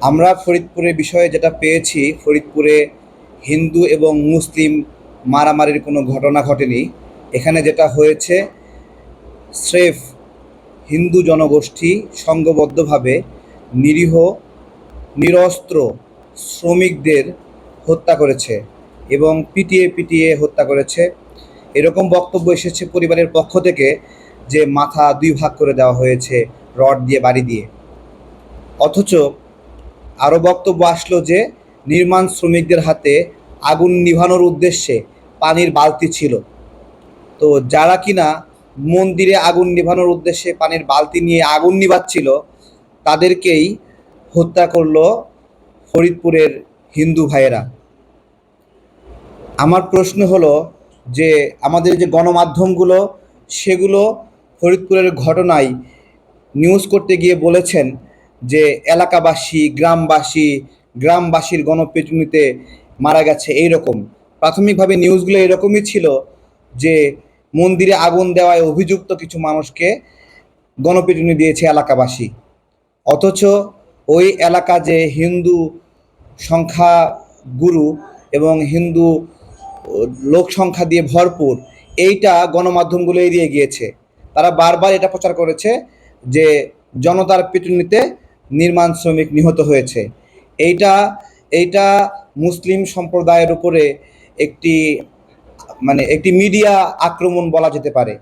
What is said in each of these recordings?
আমরা ফরিদপুরের বিষয়ে যেটা পেয়েছি, ফরিদপুরে হিন্দু এবং মুসলিম মারামারির কোনো ঘটনা ঘটেনি। এখানে যেটা হয়েছে, স্রেফ হিন্দু জনগোষ্ঠী সংঘবদ্ধভাবে নিরীহ, নিরস্ত্র শ্রমিকদের হত্যা করেছে এবং পিটিয়ে পিটিয়ে হত্যা করেছে। এরকম বক্তব্য এসেছে পরিবারের পক্ষ থেকে যে মাথা দুই ভাগ করে দেওয়া হয়েছে রড দিয়ে, বাড়ি দিয়ে। অথচ আরও বক্তব্য আসলো যে, নির্মাণ শ্রমিকদের হাতে আগুন নিভানোর উদ্দেশ্যে পানির বালতি ছিল। তো যারা কিনা মন্দিরে আগুন নিভানোর উদ্দেশ্যে পানির বালতি নিয়ে আগুন নিভাচ্ছিল, তাদেরকেই হত্যা করল ফরিদপুরের হিন্দু ভাইয়েরা। আমার প্রশ্ন হলো যে, আমাদের যে গণমাধ্যমগুলো, সেগুলো ফরিদপুরের ঘটনায় নিউজ করতে গিয়ে বলেছেন যে এলাকাবাসী, গ্রামবাসী, গ্রামবাসীর গণপিটুনিতে মারা গেছে এই রকম প্রাথমিকভাবে নিউজগুলো এরকমই ছিল যে মন্দিরে আগুন দেওয়ায় অভিযুক্ত কিছু মানুষকে গণপিটুনি দিয়েছে এলাকাবাসী। অথচ ওই এলাকা যে হিন্দু সংখ্যা গুরু এবং হিন্দু লোক সংখ্যা দিয়ে ভরপুর, এইটা গণমাধ্যমগুলো এড়িয়ে গিয়েছে। তারা বারবার এটা প্রচার করেছে যে জনতার পিটুনিতে নির্মাণ শ্রমিক নিহত হয়েছে। এইটা এইটা মুসলিম সম্প্রদায়ের উপরে একটি মানে একটি মিডিয়া আক্রমণ বলা যেতে পারে।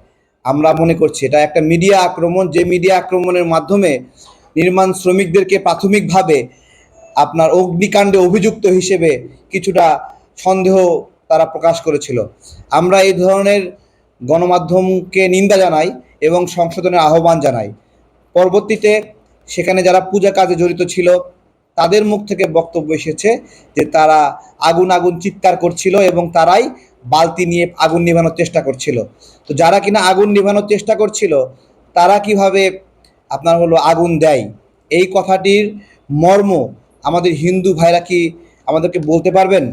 আমরা মনে করছি এটা একটা মিডিয়া আক্রমণ, যে মিডিয়া আক্রমণের মাধ্যমে নির্মাণ শ্রমিকদেরকে প্রাথমিকভাবে আপনার অগ্নিকাণ্ডে অভিযুক্ত হিসেবে কিছুটা সন্দেহ তারা প্রকাশ করেছিল। আমরা এই ধরনের গণমাধ্যমকে নিন্দা জানাই এবং সংশোধনের আহ্বান জানাই। পরবর্তীতে সেখানে যারা পূজা কাজে জড়িত ছিল, তাদের মুখ থেকে বক্তব্য এসেছে যে তারা আগুন আগুন চিৎকার করছিল এবং তারাই বালতি নিয়ে আগুন নিভানোর চেষ্টা করছিল। তো যারা কিনা আগুন নিভানোর চেষ্টা করছিল, তারা কীভাবে আপনার হলো আগুন দেয়? এই কথাটির মর্ম আমাদের হিন্দু ভাইরা কি আমাদেরকে বলতে পারবেন?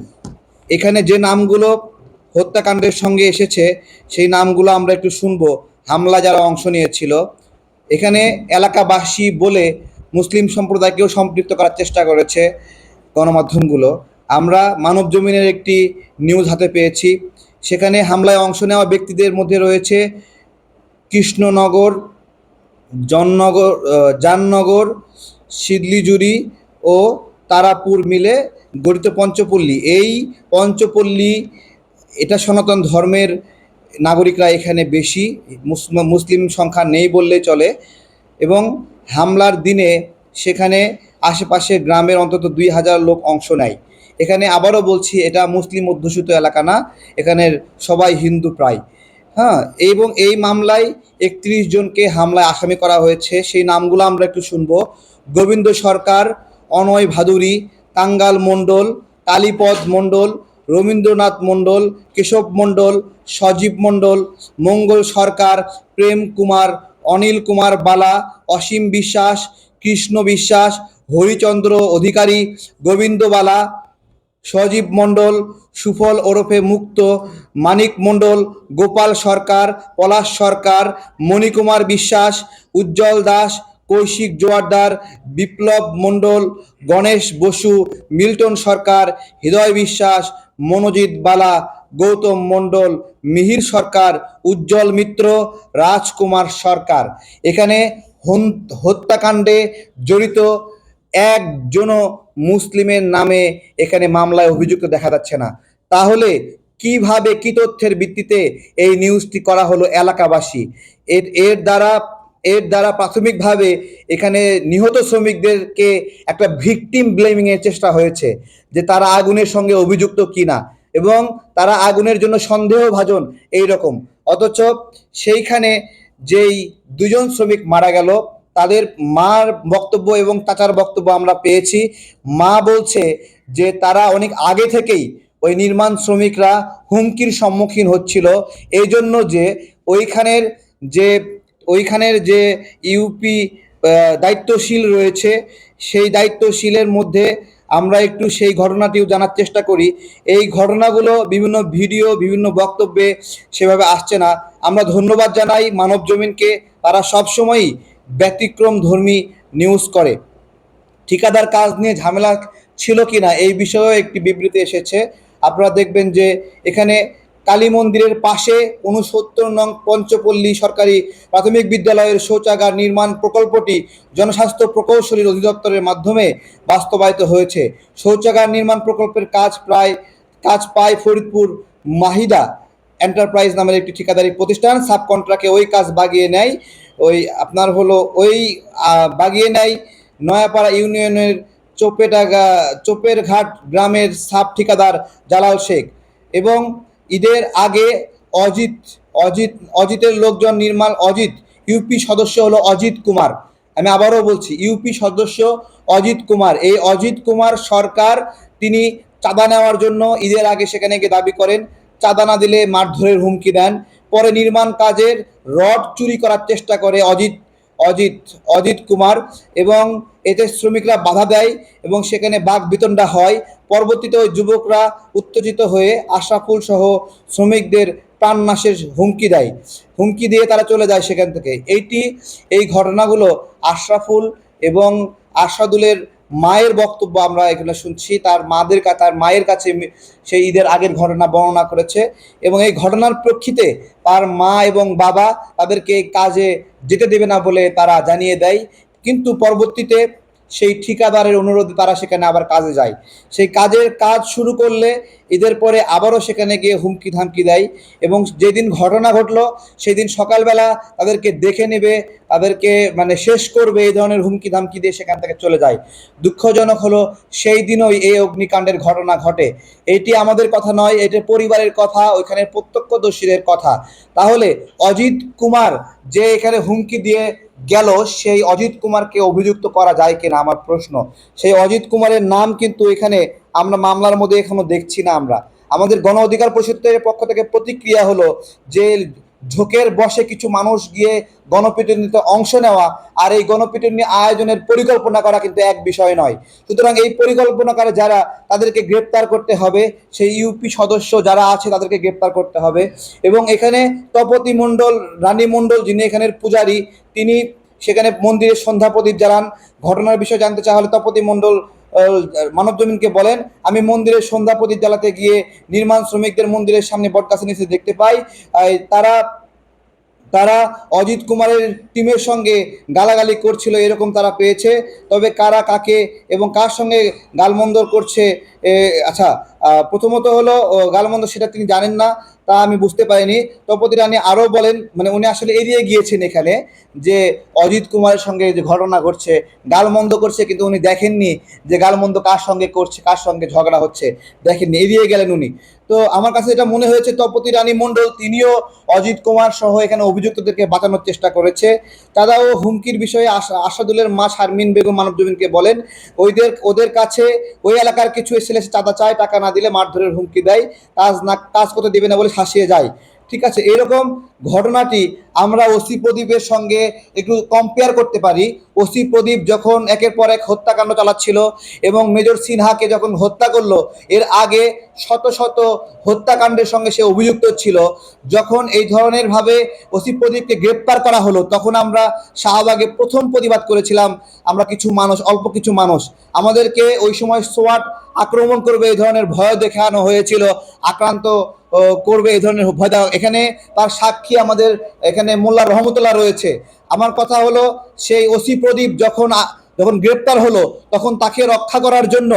এখানে যে নামগুলো হত্যাকাণ্ডের সঙ্গে এসেছে, সেই নামগুলো আমরা একটু শুনব। হামলা যারা অংশ নিয়েছিল এখানে এলাকাবাসী বলে মুসলিম সম্প্রদায়কেও সম্পৃক্ত করার চেষ্টা করেছে গণমাধ্যমগুলো। আমরা মানব জমিনের একটি নিউজ হাতে পেয়েছি। সেখানে হামলায় অংশ নেওয়া ব্যক্তিদের মধ্যে রয়েছে কৃষ্ণনগর, জননগর জাননগর শিদলিজুরি ও তারাপুর মিলে গঠিত পঞ্চপল্লী। এই পঞ্চপল্লী এটা সনাতন ধর্মের নাগরিকরা এখানে বেশি মুসলিম সংখ্যা নেই বললে চলে এবং হামলার দিনে সেখানে আশেপাশে গ্রামের অন্তত দুই হাজার লোক অংশ নেয়। এখানে আবারও বলছি, এটা মুসলিম অধ্যুষিত এলাকা না, এখানের সবাই হিন্দু প্রায়। হ্যাঁ এবং এই মামলায় একত্রিশ জনকে হামলায় আসামি করা হয়েছে। সেই নামগুলো আমরা একটু শুনব। গোবিন্দ সরকার, অনয় ভাদুরী কাঙ্গাল মণ্ডল কালীপদ মণ্ডল রবীন্দ্রনাথ মণ্ডল, কেশব মণ্ডল, সজীব মণ্ডল, মঙ্গল সরকার, প্রেম কুমার, অনিল কুমার বালা, অসীম বিশ্বাস, কৃষ্ণ বিশ্বাস, হরিচন্দ্র অধিকারী, গোবিন্দ বালা, সজীব মণ্ডল, সুফল ওরফে মুক্ত, মানিক মণ্ডল, গোপাল সরকার, পলাশ সরকার, মণিকুমার বিশ্বাস, উজ্জ্বল দাস, কৌশিক জোয়ারদার, বিপ্লব মণ্ডল, গণেশ বসু, মিল্টন সরকার, হৃদয় বিশ্বাস মনোজিৎ বালা, গৌতম মণ্ডল, মিহির সরকার, উজ্জ্বল মিত্র, রাজকুমার সরকার। এখানে হত্যাকাণ্ডে জড়িত একজনও মুসলিমের নামে এখানে মামলায় অভিযুক্ত দেখা যাচ্ছে না। তাহলে কীভাবে, কি তথ্যের ভিত্তিতে এই নিউজটি করা হলো এলাকাবাসী? এর এর দ্বারা এর দ্বারা প্রাথমিকভাবে এখানে নিহত শ্রমিকদেরকে একটা ভিকটিম ব্লেমিং এর চেষ্টা হয়েছে যে তারা আগুনের সঙ্গে অভিযুক্ত কিনা এবং তারা আগুনের জন্য সন্দেহভাজন এই রকম অথচ সেইখানে যেই দুজন শ্রমিক মারা গেল, তাদের মার বক্তব্য এবং চাচার বক্তব্য আমরা পেয়েছি। মা বলছে যে তারা অনেক আগে থেকেই ওই নির্মাণ শ্রমিকরা হুমকির সম্মুখীন হচ্ছিল। এই জন্য যে ওইখানের যে ওইখানের যে ইউপি দায়িত্বশীল রয়েছে, সেই দায়িত্বশীলের মধ্যে আমরা একটু সেই ঘটনাটিও জানার চেষ্টা করি। এই ঘটনাগুলো বিভিন্ন ভিডিও, বিভিন্ন বক্তব্যে সেভাবে আসছে না। আমরা ধন্যবাদ জানাই মানব জমিনকে, তারা সবসময়ই ব্যতিক্রম ধর্মী নিউজ করে। ঠিকাদার কাজ নিয়ে ঝামেলা ছিল কিনা এই বিষয়েও একটি বিবৃতি এসেছে। আপনারা দেখবেন যে এখানে কালী মন্দিরের পাশে উনসত্তর নং পঞ্চপল্লী সরকারি প্রাথমিক বিদ্যালয়ের শৌচাগার নির্মাণ প্রকল্পটি জনস্বাস্থ্য প্রকৌশলীর অধিদপ্তরের মাধ্যমে বাস্তবায়িত হয়েছে। শৌচাগার নির্মাণ প্রকল্পের কাজ প্রায়, কাজ পায় ফরিদপুর মাহিদা এন্টারপ্রাইজ নামের একটি ঠিকাদারি প্রতিষ্ঠান। সাব কন্ট্রাক্টে ওই কাজ বাগিয়ে নেয়, ওই আপনার হলো ওই বাগিয়ে নেয় নয়াপাড়া ইউনিয়নের চোপেটাগা চোপের ঘাট গ্রামের সাব ঠিকাদার জালাল শেখ এবং ঈদের আগে অজিত অজিত, অজিতের লোকজন নির্মাণ, অজিত ইউপি সদস্য হলো অজিত কুমার। আমি আবারও বলছি ইউপি সদস্য অজিত কুমার। এই অজিত কুমার সরকার, তিনি চাঁদা নেওয়ার জন্য ঈদের আগে সেখানে গিয়ে দাবি করেন, চাঁদা না দিলে মারধরের হুমকি দেন। পরে নির্মাণ কাজের রড চুরি করার চেষ্টা করে অজিত অজিত অজিত কুমার এবং এতে শ্রমিকরা বাধা দেয় এবং সেখানে বাঘ বিতণ্ডা হয়। পরবর্তীতে ওই যুবকরা উত্তেজিত হয়ে আশরাফুল সহ শ্রমিকদের প্রাণনাশের হুমকি দেয়। হুমকি দিয়ে তারা চলে যায় সেখান থেকে। এইটি, এই ঘটনাগুলো আশরাফুল এবং আশাদুলের মায়ের বক্তব্য আমরা এখানে শুনছি। তার মাদের তার মায়ের কাছে সেই ঈদের আগের ঘটনা বর্ণনা করেছে এবং এই ঘটনার প্রেক্ষিতে তার মা এবং বাবা তাদেরকে কাজে যেতে দেবে না বলে তারা জানিয়ে দেয়। কিন্তু পরবর্তীতে সেই ঠিকাদারের অনুরোধে তারা সেখানে আবার কাজে যায়। সেই কাজের কাজ শুরু করলে ঈদের পরে আবারও সেখানে গিয়ে হুমকি ধামকি দেয় এবং যেদিন ঘটনা ঘটলো, সেদিন সকালবেলা তাদেরকে দেখে নেবে তাদেরকে মানে শেষ করবে এই ধরনের হুমকি ধামকি দিয়ে সেখান থেকে চলে যায়। দুঃখজনক হলো সেই দিনই এই অগ্নিকাণ্ডের ঘটনা ঘটে। এটি আমাদের কথা নয়, এটা পরিবারের কথা ওইখানে প্রত্যক্ষদর্শীদের কথা। তাহলে অজিত কুমার যে এখানে হুমকি দিয়ে গেল, সেই অজিত কুমারকে অভিযুক্ত করা যায় কিনা আমার প্রশ্ন। সেই অজিত কুমারের নাম কিন্তু এখানে আমরা মামলার মধ্যে এখনও দেখছি না আমরা। আমাদের গণ অধিকার পরিষদের পক্ষ থেকে প্রতিক্রিয়া হলো যে ঝোঁকের বসে কিছু মানুষ গিয়ে গণপিটুনিতে অংশ নেওয়া আর এই গণপিটুনি আয়োজনের পরিকল্পনা করা কিন্তু এক বিষয় নয়। সুতরাং এই পরিকল্পনাকারী যারা, তাদেরকে গ্রেপ্তার করতে হবে। সেই ইউপি সদস্য যারা আছে, তাদেরকে গ্রেপ্তার করতে হবে। এবং এখানে তপতি মণ্ডল, রানী মণ্ডল যিনি এখানের পূজারী, তিনি সেখানে মন্দিরের সন্ধ্যা প্রদীপ জ্বালান। ঘটনার বিষয়ে জানতে চাওয়া হলে তপতি মণ্ডল মানব জমিনকে বলেন, আমি মন্দিরের সন্ধ্যা প্রদীপ জ্বালাতে গিয়ে নির্মাণ শ্রমিকদের মন্দিরের সামনে বটকাছে নিচে দেখতে পাই। তারা তারা অজিত কুমারের টিমের সঙ্গে গালাগালি করছিল, এরকম তারা পেয়েছে। তবে কারা কাকে এবং কার সঙ্গে গালমন্দর করছে আচ্ছা প্রথমত হলো গালমন্দ সেটা তিনি জানেন না, তা আমি বুঝতে পারিনি। তপতি রানী আরও বলেন মানে উনি আসলে এড়িয়ে গিয়েছেন এখানে যে অজিত কুমারের সঙ্গে যে ঘটনা ঘটছে, গালমন্দ করছে কিন্তু উনি দেখেননি যে গালমন্দ কার সঙ্গে করছে, কার সঙ্গে ঝগড়া হচ্ছে। দেখেননি, এড়িয়ে গেলেন উনি। তো আমার কাছে এটা মনে হয়েছে, তপতি রানী মণ্ডল তিনিও অজিত কুমার সহ এখানে অভিযুক্তদেরকে বাঁচানোর চেষ্টা করেছে। তারাও হুমকির বিষয়ে আশাদুলের মা শারমিন বেগম মানবজমিনকে বলেন, ওইদের ওদের কাছে ওই এলাকার কিছু ছেলে চাঁদা চায়, টাকা না দিলে মারধরের হুমকি দেয় কাজ না কাজ করতে দেবে না বলে শাসিয়ে যায়। ঠিক আছে, এরকম ঘটনাটি আমরা ওসি প্রদীপের সঙ্গে একটু কম্পেয়ার করতে পারি। ওসি প্রদীপ যখন একের পর এক হত্যাকাণ্ড চালাচ্ছিল এবং মেজর সিনহাকে যখন হত্যা করল, এর আগে শত শত হত্যাকাণ্ডের সঙ্গে সে অভিযুক্ত ছিল। যখন এই ধরনের ভাবে ওসি প্রদীপকে গ্রেপ্তার করা হলো, তখন আমরা শাহবাগে প্রথম প্রতিবাদ করেছিলাম, আমরা কিছু মানুষ, অল্প কিছু মানুষ। আমাদেরকে ওই সময় সোয়াট আক্রমণ করবে, এই ধরনের ভয় দেখানো হয়েছিল। আক্রান্ত করবে এই ধরনের ভয় এখানে তার সাক্ষী আমাদের এখানে মোল্লা রহমতুল্লাহ রয়েছে। আমার কথা হলো, সেই ওসি প্রদীপ যখন যখন গ্রেপ্তার হলো, তখন তাকে রক্ষা করার জন্য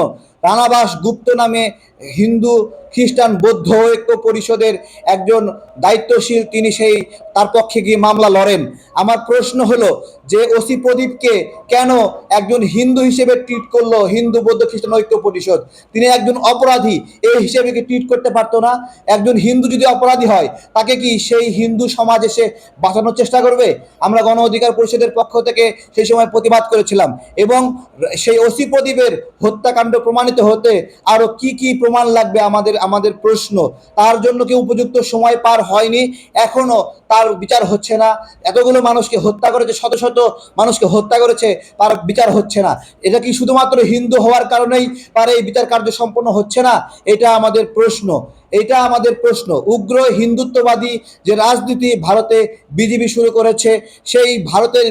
রানাবাস গুপ্ত নামে হিন্দু, খ্রিস্টান, বৌদ্ধ ঐক্য পরিষদের একজন দায়িত্বশীল তিনি সেই, তার পক্ষে গিয়ে মামলা লড়েন। আমার প্রশ্ন হলো, যে ওসি প্রদীপকে কেন একজন হিন্দু হিসেবে ট্রিট করল হিন্দু, বৌদ্ধ, খ্রিস্টান ঐক্য পরিষদ? তিনি একজন অপরাধী এই হিসেবে কি ট্রিট করতে পারতো না? একজন হিন্দু যদি অপরাধী হয়, তাকে কি সেই হিন্দু সমাজ এসে বাঁচানোর চেষ্টা করবে? আমরা গণ অধিকার পরিষদের পক্ষ থেকে সেই সময় প্রতিবাদ করেছিলাম। এবং সেই ওসি প্রদীপের হত্যাকাণ্ড প্রমাণিত হতে আরও কি কি প্রমাণ লাগবে আমাদের আমাদের প্রশ্ন। তার জন্য কি উপযুক্ত সময় পার হয়নি? এখনও তার বিচার হচ্ছে না। এতগুলো মানুষকে হত্যা করেছে, শত শত মানুষকে হত্যা করেছে, তার বিচার হচ্ছে না। এটা কি শুধুমাত্র হিন্দু হওয়ার কারণেই তার এই বিচার কার্য সম্পন্ন হচ্ছে না? এটা আমাদের প্রশ্ন। এটা আমাদের প্রশ্ন। উগ্র হিন্দুত্ববাদী যে রাজনীতি ভারতে বিজেপি শুরু করেছে, সেই ভারতের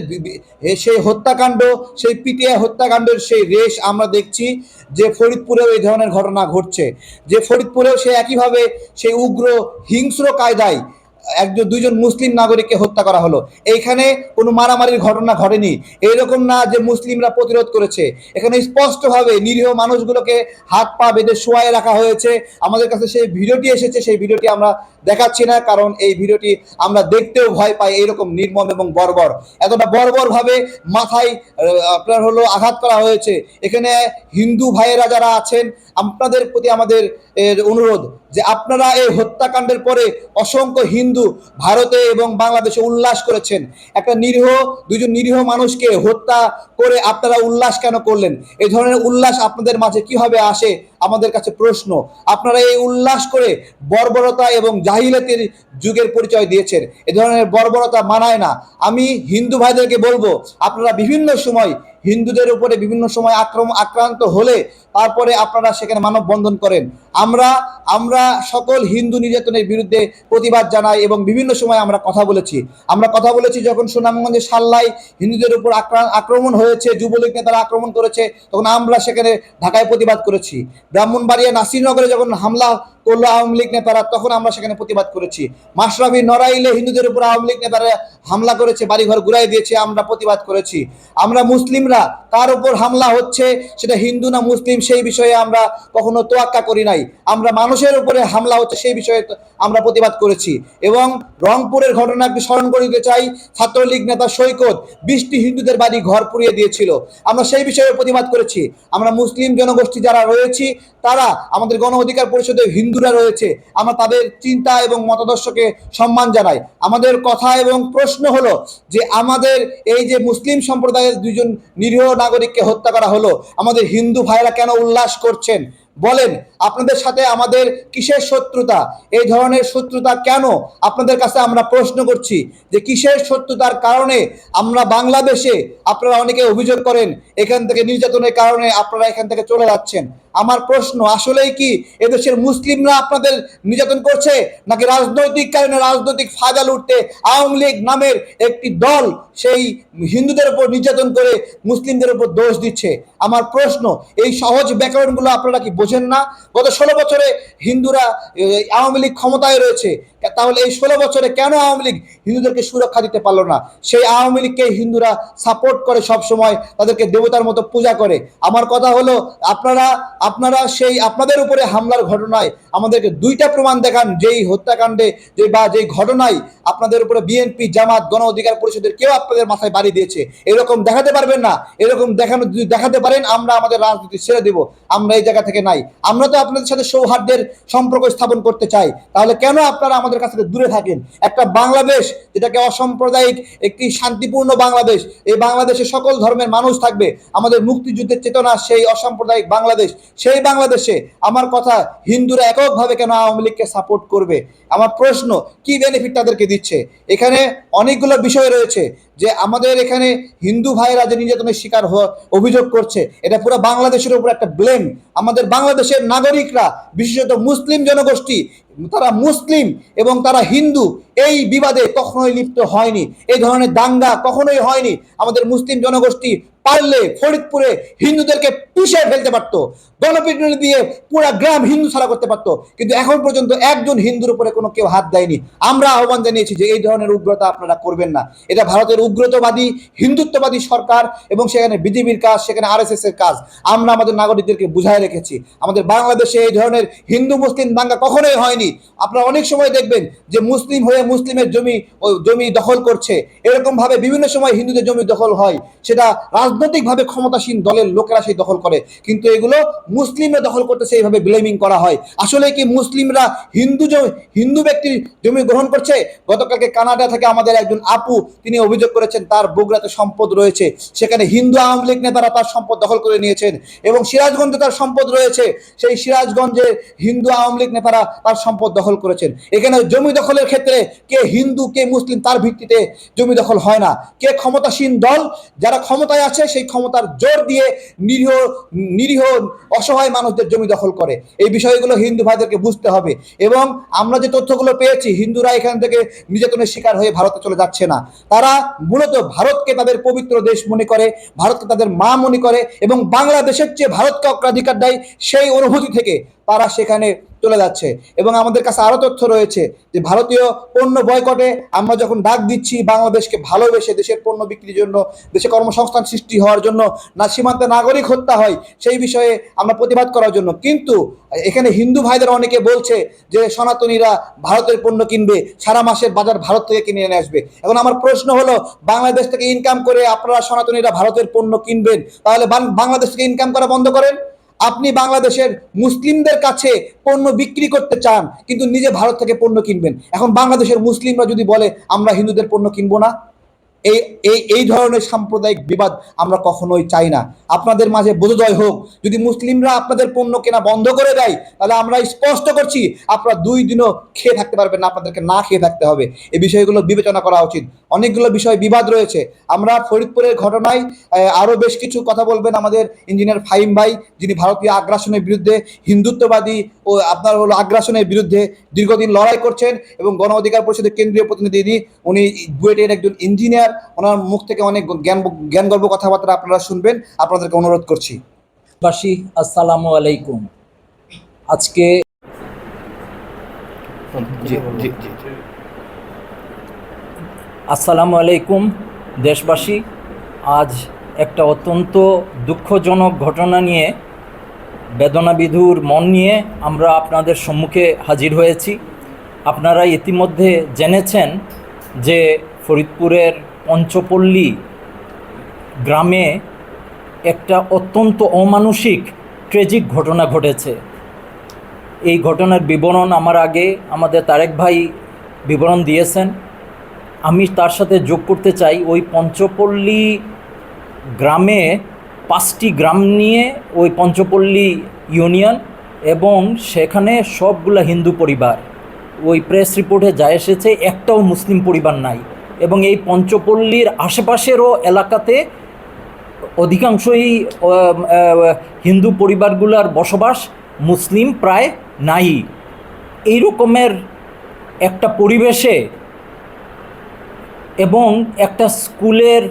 সেই হত্যাকাণ্ড, সেই পিটিআই হত্যাকাণ্ডের সেই রেশ আমরা দেখছি যে ফরিদপুরেও এই ধরনের ঘটনা ঘটছে। যে ফরিদপুরেও সে একইভাবে সেই উগ্র হিংস্র কায়দায় একজন, দুইজন মুসলিম নাগরিককে হত্যা করা হলো। এইখানে কোনো মারামারির ঘটনা ঘটেনি। এরকম না যে মুসলিমরা প্রতিরোধ করেছে। এখানে স্পষ্টভাবে নিরীহ মানুষগুলোকে হাত পা বেঁধে শোয়ায় রাখা হয়েছে। আমাদের কাছে সেই ভিডিওটি এসেছে, সেই ভিডিওটি আমরা দেখাচ্ছি না, কারণ এই ভিডিওটি আমরা দেখতেও ভয় পাই এইরকম নির্মম এবং বর্বর। এতটা বর্বরভাবে মাথায় আপনার হলো আঘাত করা হয়েছে। এখানে হিন্দু ভাইয়েরা যারা আছেন আপনাদের প্রতি আমাদের অনুরোধ যে আপনারা এই হত্যাকাণ্ডের পরে অসংখ্য হিন্দু ভারতে এবং বাংলাদেশে উল্লাস করেছেন। একটা নিরীহ দুজন নিরীহ মানুষকে হত্যা করে আপনারা উল্লাস কেন করলেন? এই ধরনের উল্লাস আপনাদের মাঝে কীভাবে আসে? আমাদের কাছে প্রশ্ন। আপনারা এই উল্লাস করে বর্বরতা এবং জাহিলাতের যুগের পরিচয় দিয়েছেন। এ ধরনের বর্বরতা মানায় না। আমি হিন্দু ভাইদেরকে বলব, আপনারা বিভিন্ন সময় হিন্দুদের উপরে বিভিন্ন সময় আক্রম, আক্রান্ত হলে তারপরে আপনারা সেখানে মানববন্ধন করেন। আমরা আমরা সকল হিন্দু নির্যাতনের বিরুদ্ধে প্রতিবাদ জানাই এবং বিভিন্ন সময় আমরা কথা বলেছি। আমরা কথা বলেছি যখন সুনামগঞ্জে সাল্লাই হিন্দুদের উপর আক্রা- আক্রমণ হয়েছে, যুবলীগ নেতারা আক্রমণ করেছে, তখন আমরা সেখানে ঢাকায় প্রতিবাদ করেছি। ব্রাহ্মণবাড়িয়া নাসিরনগরে যখন হামলা করল আওয়ামী লীগ নেতারা, তখন আমরা সেখানে প্রতিবাদ করেছি। মাশরাফি নড়াইলে হিন্দুদের উপর আওয়ামী লীগ নেতারা হামলা করেছে, বাড়িঘর ঘুরাই দিয়েছে, আমরা প্রতিবাদ করেছি। আমরা মুসলিমরা, কার উপর হামলা হচ্ছে সেটা হিন্দু না মুসলিম সেই বিষয়ে আমরা কখনো তোয়াক্কা করি নাই। আমরা মানুষের উপরে হামলা হচ্ছে সেই বিষয়ে আমরা প্রতিবাদ করেছি। এবং রংপুরের ঘটনা একটু স্মরণ করে দিতে চাই, ছাত্রলীগ নেতা সৈকত বৃষ্টি হিন্দুদের বাড়ি ঘর পুড়িয়ে দিয়েছিল। আমরা সেই বিষয়ে প্রতিবাদ করেছি। আমরা মুসলিম জনগোষ্ঠী যারা রয়েছি, তারা আমাদের গণ অধিকার পরিষদে হিন্দুরা রয়েছে, আমরা তাদের চিন্তা এবং মতাদর্শকে সম্মান জানাই। আমাদের কথা এবং প্রশ্ন হলো যে আমাদের এই যে মুসলিম সম্প্রদায়ের দুজন নিরীহ নাগরিককে হত্যা করা হলো, আমাদের হিন্দু ভাইরা কেন উল্লাস করছেন? বলেন, আপনাদের সাথে আমাদের কিসের শত্রুতা? এই ধরনের শত্রুতা কেন আপনাদের কাছে আমরা প্রশ্ন করছি? যে কিসের শত্রুতার কারণে আমরা বাংলাদেশে আপনারা অনেকে অভিযোগ করেন, এখান থেকে নির্যাতনের কারণে আপনারা এখান থেকে চলে যাচ্ছেন। আমার প্রশ্ন, আসলেই কি এদেশের মুসলিমরা আপনাদের নির্যাতন করছে, নাকি রাজনৈতিক কারণে রাজনৈতিক ফায়দা লুটতে আওয়ামী লীগ নামের একটি দল সেই হিন্দুদের উপর নির্যাতন করে মুসলিমদের উপর দোষ দিচ্ছে? আমার প্রশ্ন, এই সহজ ব্যাকরণগুলো আপনারা কি বোঝেন না। গত ষোলো বছরে হিন্দুরা আওয়ামী লীগ ক্ষমতায় রয়েছে। তাহলে এই ষোলো বছরে কেন আওয়ামী লীগ হিন্দুদেরকে সুরক্ষা দিতে পারল না? সেই আওয়ামী লীগকে হিন্দুরা সাপোর্ট করে সব সময় তাদেরকে দেবতার মতো পূজা করে। আমার কথা হলো, আপনারা আপনারা সেই, আপনাদের উপরে হামলার ঘটনায় আমাদেরকে দুইটা প্রমাণ দেখান। যেই হত্যাকাণ্ডে, যে বা যেই ঘটনায় আপনাদের উপরে বিএনপি জামাত, গণ অধিকার পরিষদের কেউ আপনাদের মাথায় বাড়ি দিয়েছে। এরকম দেখাতে পারবেন না। এরকম দেখানো যদি দেখাতে পারেন, আমরা আমাদের রাজনীতি ছেড়ে দেব। আমরা এই জায়গা থেকে নাই আমরা তো আপনাদের সাথে সৌহার্দ্যের সম্পর্ক স্থাপন করতে চাই। তাহলে কেন আপনারা আমাদের কাছ থেকে দূরে থাকেন? একটা বাংলাদেশ যেটাকে অসাম্প্রদায়িক, একটি শান্তিপূর্ণ বাংলাদেশ, এই বাংলাদেশে সকল ধর্মের মানুষ থাকবে। আমাদের মুক্তিযুদ্ধের চেতনা সেই অসাম্প্রদায়িক বাংলাদেশ, সেই বাংলাদেশে আমার কথা হিন্দুরা এককভাবে কেন আওয়ামী লীগকে সাপোর্ট করবে? আমার প্রশ্ন, কি বেনিফিট তাদেরকে দিচ্ছে? এখানে অনেকগুলো বিষয় রয়েছে যে আমাদের এখানে হিন্দু ভাইরা যে নির্যাতনের শিকার অভিযোগ করছে, এটা পুরো বাংলাদেশের উপর একটা ব্লেম আমাদের বাংলাদেশের নাগরিকরা বিশেষত মুসলিম জনগোষ্ঠী তারা মুসলিম এবং তারা হিন্দু, এই বিবাদে কখনোই লিপ্ত হয়নি। এই ধরনের দাঙ্গা কখনোই হয়নি। আমাদের মুসলিম জনগোষ্ঠী পারলে ফরিদপুরে হিন্দুদেরকে পিষে ফেলতে পারতো, গণপিটুনি দিয়ে পুরো গ্রাম হিন্দু ছাড়া করতে পারতো। কিন্তু এখন পর্যন্ত একজন হিন্দুর উপরে কোনো কেউ হাত দেয়নি। আমরা আহ্বান জানিয়েছি যে এই ধরনের উগ্রতা আপনারা করবেন না। এটা ভারতের উগ্রতবাদী, হিন্দুত্ববাদী সরকার এবং সেখানে বিজেপির কাজ, সেখানে আরএসএস এর কাজ। আমরা আমাদের নাগরিকদেরকে বুঝায় রেখেছি। আমাদের বাংলাদেশে এই ধরনের হিন্দু মুসলিম দাঙ্গা কখনোই হয়নি। আপনারা অনেক সময় দেখবেন যে মুসলিম হয়ে মুসলিমের জমি জমি দখল করছে। এরকম ভাবে বিভিন্ন সময় হিন্দুদের জমি দখল হয়। সেটা রাজনৈতিকভাবে ক্ষমতাসীন দলের লোকেরা সেই দখল করে। কিন্তু এগুলো মুসলিমরা দখল করতেছে, এইভাবে ব্লেমিং করা হয়। আসলে কি মুসলিমরা হিন্দু হিন্দু ব্যক্তির জমি গ্রহণ করছে? গতকালকে কানাডা থেকে আমাদের একজন আপু, তিনি অভিযোগ করেছেন তার বগুড়াতে সম্পদ রয়েছে। সেখানে হিন্দু আওয়ামী লীগ নেতারা তার সম্পদ দখল করে নিয়েছেন এবং সিরাজগঞ্জে তার সম্পদ রয়েছে। সেই সিরাজগঞ্জে হিন্দু আওয়ামী লীগ নেতারা তার সম্পদ সম্পদ দখল করেছেন। এখানে জমি দখলের ক্ষেত্রে কে হিন্দু, কে মুসলিম, তার ভিত্তিতে জমি দখল হয় না। কে ক্ষমতাসীন দল, যারা ক্ষমতায় আছে, সেই ক্ষমতার জোর দিয়ে নিরীহ নিরীহ, অসহায় মানুষদের জমি দখল করে। এই বিষয়গুলো হিন্দু ভাইদেরকে বুঝতে হবে। এবং আমরা যে তথ্যগুলো পেয়েছি, হিন্দুরা এখান থেকে নির্যাতনের শিকার হয়ে ভারতে চলে যাচ্ছে না। তারা মূলত ভারতকে তাদের পবিত্র দেশ মনে করে, ভারতকে তাদের মা মনে করে এবং বাংলাদেশের চেয়ে ভারতকে অগ্রাধিকার দেয় সেই অনুভূতি থেকে তারা সেখানে চলে যাচ্ছে। এবং আমাদের কাছে আরও তথ্য রয়েছে যে ভারতীয় পণ্য বয়কটে আমরা যখন ডাক দিচ্ছি বাংলাদেশকে ভালোবেসে দেশের পণ্য বিক্রির জন্য, দেশে কর্মসংস্থান সৃষ্টি হওয়ার জন্য, না সীমান্তে নাগরিক হত্যা হয়, সেই বিষয়ে আমরা প্রতিবাদ করার জন্য। কিন্তু এখানে হিন্দু ভাইদের অনেকে বলছে যে সনাতনীরা ভারতের পণ্য কিনবে, সারা মাসের বাজার ভারত থেকে কিনে এনে আসবে। এখন আমার প্রশ্ন হলো, বাংলাদেশ থেকে ইনকাম করে আপনারা সনাতনীরা ভারতের পণ্য কিনবেন, তাহলে বাংলাদেশ থেকে ইনকাম করা বন্ধ করেন? আপনি বাংলাদেশের মুসলিমদের কাছে পণ্য বিক্রি করতে চান, কিন্তু নিজে ভারত থেকে পণ্য কিনবেন। এখন বাংলাদেশের মুসলিমরা যদি বলে, আমরা হিন্দুদের পণ্য কিনবো না। এই এই এই ধরনের সাম্প্রদায়িক বিবাদ আমরা কখনোই চাই না। আপনাদের মাঝে বোধোদয় হোক, যদি মুসলিমরা আপনাদের পণ্য কেনা বন্ধ করে দেয়, তাহলে আমরা স্পষ্ট করছি, আপনারা দুই দিনও খেয়ে থাকতে পারবেন না, আপনাদেরকে না খেয়ে থাকতে হবে। এই বিষয়গুলো বিবেচনা করা উচিত। অনেকগুলো বিষয় বিবাদ রয়েছে। আমরা ফরিদপুরের ঘটনায় আরও বেশ কিছু কথা বলবেন আমাদের ইঞ্জিনিয়ার ফাহিম ভাই, যিনি ভারতীয় আগ্রাসনের বিরুদ্ধে হিন্দুত্ববাদী ও আপনার হলো আগ্রাসনের বিরুদ্ধে দীর্ঘদিন লড়াই করছেন এবং গণ অধিকার পরিষদের কেন্দ্রীয় প্রতিনিধি, উনি বুয়েটের একজন ইঞ্জিনিয়ার। ওনার মুখ থেকে অনেক জ্ঞান জ্ঞানগর্ব কথাবার্তা আপনারা শুনবেন। আপনাদেরকে অনুরোধ করছি। বাসী আসসালামু আলাইকুম। আজকে জি জি জি। আসসালামু আলাইকুম দেশবাসী। আজ একটা অত্যন্ত দুঃখজনক ঘটনা নিয়ে বেদনাবিধুর মন নিয়ে আমরা আপনাদের সম্মুখে হাজির হয়েছি। আপনারা ইতিমধ্যে জেনেছেন যে ফরিদপুরের পঞ্চপল্লী গ্রামে একটা অত্যন্ত অমানসিক ট্রেজিক ঘটনা ঘটেছে। এই ঘটনার বিবরণ আমার আগে আমাদের তারেক ভাই বিবরণ দিয়েছেন। আমি তার সাথে যোগ করতে চাই। ওই পঞ্চপল্লী গ্রামে পাঁচটি গ্রাম নিয়ে ওই পঞ্চপল্লী ইউনিয়ন এবং সেখানে সবগুলা হিন্দু পরিবার। ওই প্রেস রিপোর্টে যা এসেছে, একটাও মুসলিম পরিবার নাই। এবং এই পঞ্চপল্লীর আশেপাশেরও এলাকাতে অধিকাংশই হিন্দু পরিবারগুলোর বসবাস মুসলিম প্রায় নাই। এই রকমের একটা পরিবেশে এবং একটা স্কুলের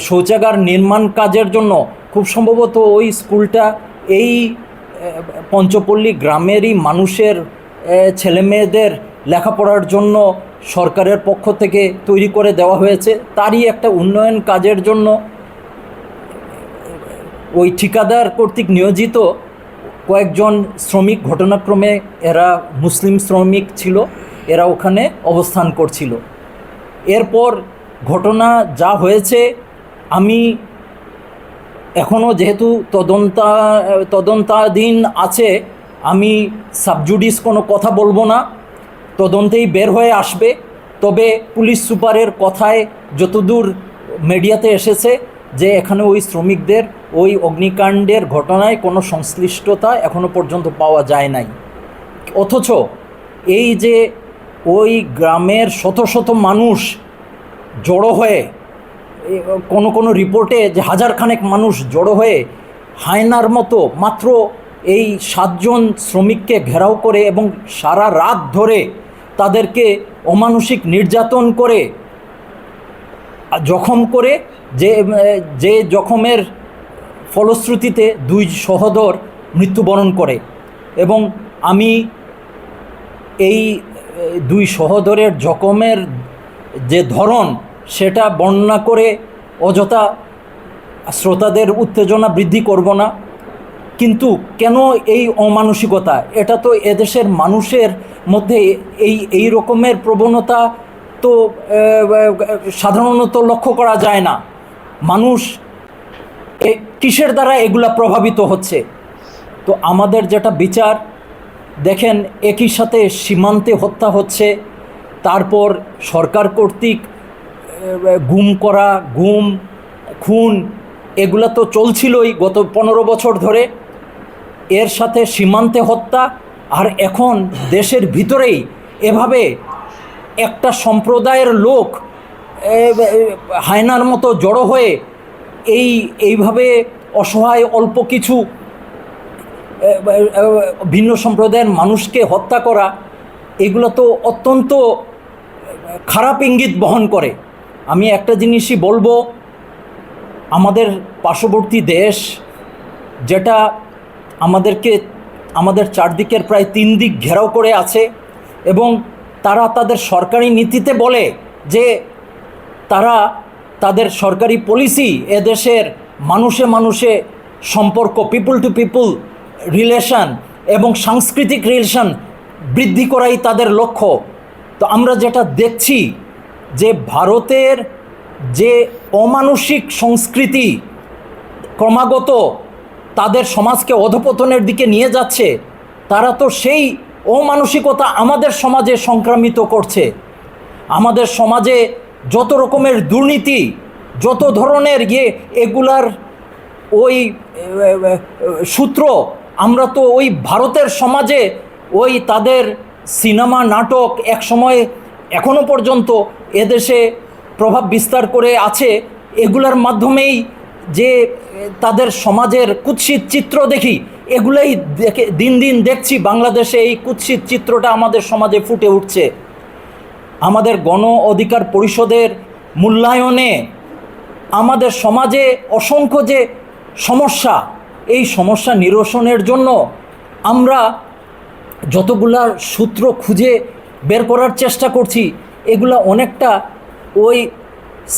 শৌচাগার নির্মাণ কাজের জন্য খুব সম্ভবত ওই স্কুলটা এই পঞ্চপল্লী গ্রামেরই মানুষের ছেলেমেয়েদের লেখাপড়ার জন্য সরকারের পক্ষ থেকে তৈরি করে দেওয়া হয়েছে। তারই একটা উন্নয়ন কাজের জন্য ওই ঠিকাদার কর্তৃক নিয়োজিত কয়েকজন শ্রমিক, ঘটনাক্রমে এরা মুসলিম শ্রমিক ছিল, এরা ওখানে অবস্থান করছিল। এরপর ঘটনা যা হয়েছে, আমি এখনও যেহেতু তদন্তা, তদন্তাধীন আছে, আমি সাবজুডিস কোনো কথা বলব না। তদন্তেই বের হয়ে আসবে। তবে পুলিশ সুপারের কথায় যতদূর মিডিয়াতে এসেছে যে এখানে ওই শ্রমিকদের, ওই অগ্নিকাণ্ডের ঘটনায় কোনো সংশ্লিষ্টতা এখনও পর্যন্ত পাওয়া যায় নাই। অথচ এই যে ওই গ্রামের শত শত মানুষ জড়ো হয়ে কোনো কোনো রিপোর্টে যে হাজার খানেক মানুষ জড়ো হয়ে হায়নার মতো মাত্র এই সাতজন শ্রমিককে ঘেরাও করে এবং সারা রাত ধরে তাদেরকে অমানসিক নির্যাতন করে, জখম করে, যে যে জখমের ফলশ্রুতিতে দুই সহোদর মৃত্যুবরণ করে। এবং আমি এই দুই সহোদরের জখমের যে ধরন, সেটা বর্ণনা করে অযথা শ্রোতাদের উত্তেজনা বৃদ্ধি করব না। কিন্তু কেন এই অমানসিকতা? এটা তো এদেশের মানুষের মধ্যে এই এই রকমের প্রবণতা তো সাধারণত লক্ষ্য করা যায় না। মানুষ কিসের দ্বারা এগুলা প্রভাবিত হচ্ছে? তো আমাদের যেটা বিচার, দেখেন একই সাথে সীমান্তে হত্যা হচ্ছে, তারপর সরকার কর্তৃক গুম করা, গুম, খুন, এগুলা তো চলছিলই গত পনেরো বছর ধরে। এর সাথে সীমান্তে হত্যা আর এখন দেশের ভিতরেই এভাবে একটা সম্প্রদায়ের লোক হায়নার মতো জড়ো হয়ে এই, এইভাবে অসহায় অল্প কিছু ভিন্ন সম্প্রদায়ের মানুষকে হত্যা করা, এগুলো তো অত্যন্ত খারাপ ইঙ্গিত বহন করে। আমি একটা জিনিসই বলব, আমাদের পার্শ্ববর্তী দেশ যেটা আমাদেরকে আমাদের চারদিকের প্রায় তিন দিক ঘেরাও করে আছে এবং তারা তাদের সরকারি নীতিতে বলে যে তারা তাদের সরকারি পলিসি এদেশের মানুষে মানুষে সম্পর্ক পিপুল টু পিপুল রিলেশন এবং সাংস্কৃতিক রিলেশন বৃদ্ধি করাই তাদের লক্ষ্য। তো আমরা যেটা দেখছি যে ভারতের যে অমানসিক সংস্কৃতি ক্রমাগত তাদের সমাজকে অধপতনের দিকে নিয়ে যাচ্ছে, তারা তো সেই অমানসিকতা আমাদের সমাজে সংক্রামিত করছে। আমাদের সমাজে যত রকমের দুর্নীতি, যত ধরনের ইয়ে এগুলার ওই সূত্র, আমরা তো ওই ভারতের সমাজে ওই তাদের সিনেমা, নাটক এক সময় এখনও পর্যন্ত এদেশে প্রভাব বিস্তার করে আছে। এগুলার মাধ্যমেই যে তাদের সমাজের কুৎসিত চিত্র দেখি, এগুলোই দেখে দিন দিন দেখছি বাংলাদেশে এই কুৎসিত চিত্রটা আমাদের সমাজে ফুটে উঠছে। আমাদের গণ অধিকার পরিষদের মূল্যায়নে আমাদের সমাজে অসংখ্য যে সমস্যা, এই সমস্যা নিরসনের জন্য আমরা যতগুলা সূত্র খুঁজে বের করার চেষ্টা করছি, এগুলা অনেকটা ওই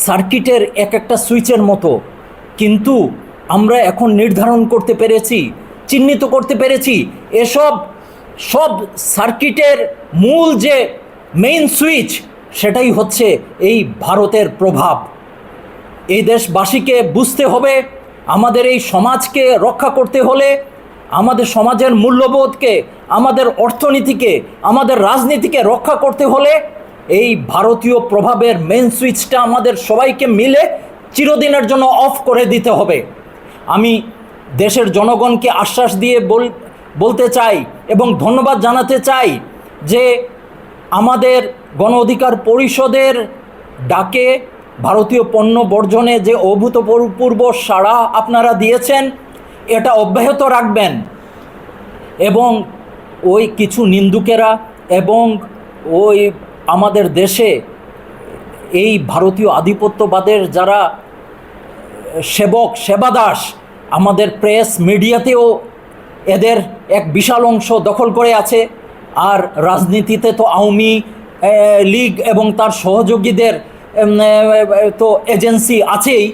সার্কিটের এক একটা সুইচের মতো। কিন্তু আমরা এখন নির্ধারণ করতে পেরেছি, চিহ্নিত করতে পেরেছি, এসব, সব সার্কিটের মূল যে মেইন সুইচ সেটাই হচ্ছে এই ভারতের প্রভাব। এই দেশবাসীকে বুঝতে হবে, আমাদের এই সমাজকে রক্ষা করতে হলে আমাদের সমাজের মূল্যবোধকে, আমাদের অর্থনীতিকে, আমাদের রাজনীতিকে রক্ষা করতে হলে এই ভারতীয় প্রভাবের মেন সুইচটা আমাদের সবাইকে মিলে চিরদিনের জন্য অফ করে দিতে হবে। আমি দেশের জনগণকে আশ্বাস দিয়ে বল, বলতে চাই এবং ধন্যবাদ জানাতে চাই যে আমাদের গণ অধিকার পরিষদের ডাকে ভারতীয় পণ্য বর্জনে যে অভূতপূর্ব সাড়া আপনারা দিয়েছেন, এটা অব্যাহত রাখবেন। এবং ওই কিছু নিন্দুকেরা এবং ওই আমাদের দেশে এই ভারতীয় আধিপত্যবাদের যারা সেবক, সেবাদাস, আমাদের প্রেস মিডিয়াতেও এদের এক বিশাল অংশ দখল করে আছে। আর রাজনীতিতে তো আওয়ামী লীগ এবং তার সহযোগীদের তো এজেন্সি আছেই।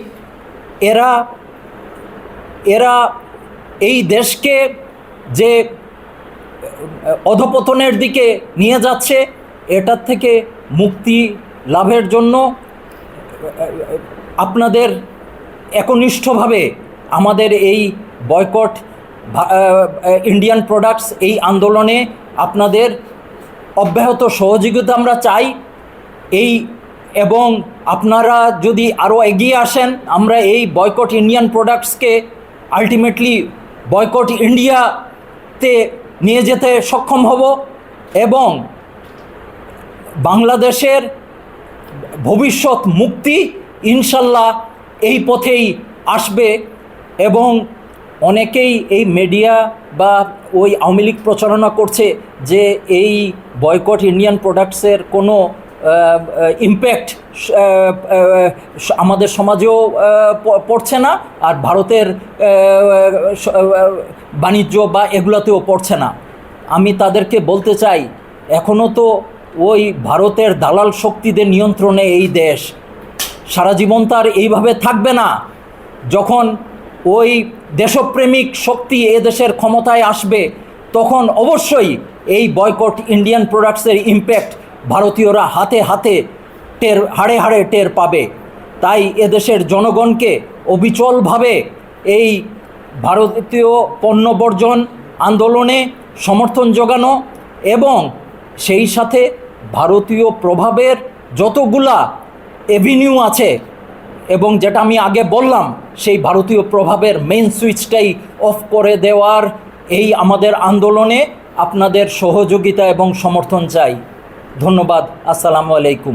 এরা এরা এই দেশকে যে অধপতনের দিকে নিয়ে যাচ্ছে, এটার থেকে মুক্তি লাভের জন্য আপনাদের একনিষ্ঠভাবে আমাদের এই বয়কট ইন্ডিয়ান প্রোডাক্টস এই আন্দোলনে আপনাদের অব্যাহত সহযোগিতা আমরা চাই। এই এবং আপনারা যদি আরও এগিয়ে আসেন, আমরা এই বয়কট ইন্ডিয়ান প্রোডাক্টসকে আলটিমেটলি বয়কট ইন্ডিয়াতে নিয়ে যেতে সক্ষম হব এবং বাংলাদেশের ভবিষ্যৎ মুক্তি ইনশাল্লাহ এই পথেই আসবে এবং অনেকেই এই মিডিয়া বা ওই আওয়ামী লীগ প্রচারণা করছে যে এই বয়কট ইন্ডিয়ান প্রোডাক্টসের কোনো ইম্প্যাক্ট আমাদের সমাজেও পড়ছে না আর ভারতের বাণিজ্য বা এগুলোতেও পড়ছে না। আমি তাদেরকে বলতে চাই এখনও তো ওই ভারতের দালাল শক্তিদের নিয়ন্ত্রণে এই দেশ সারা জীবন তার এইভাবে থাকবে না। যখন ওই দেশপ্রেমিক শক্তি এ দেশের ক্ষমতায় আসবে, তখন অবশ্যই এই বয়কট ইন্ডিয়ান প্রোডাক্টসের ইম্প্যাক্ট ভারতীয়রা হাতে হাতে টের, হাড়ে হাড়ে টের পাবে। তাই এদেশের জনগণকে অবিচলভাবে এই ভারতীয় পণ্য বর্জন আন্দোলনে সমর্থন যোগানো এবং সেই সাথে ভারতীয় প্রভাবের যতগুলা এভিনিউ আছে এবং যেটা আমি আগে বললাম, সেই ভারতীয় প্রভাবের মেইন সুইচটাই অফ করে দেওয়ার এই আমাদের আন্দোলনে আপনাদের সহযোগিতা এবং সমর্থন চাই। ধন্যবাদ। আসসালামু আলাইকুম।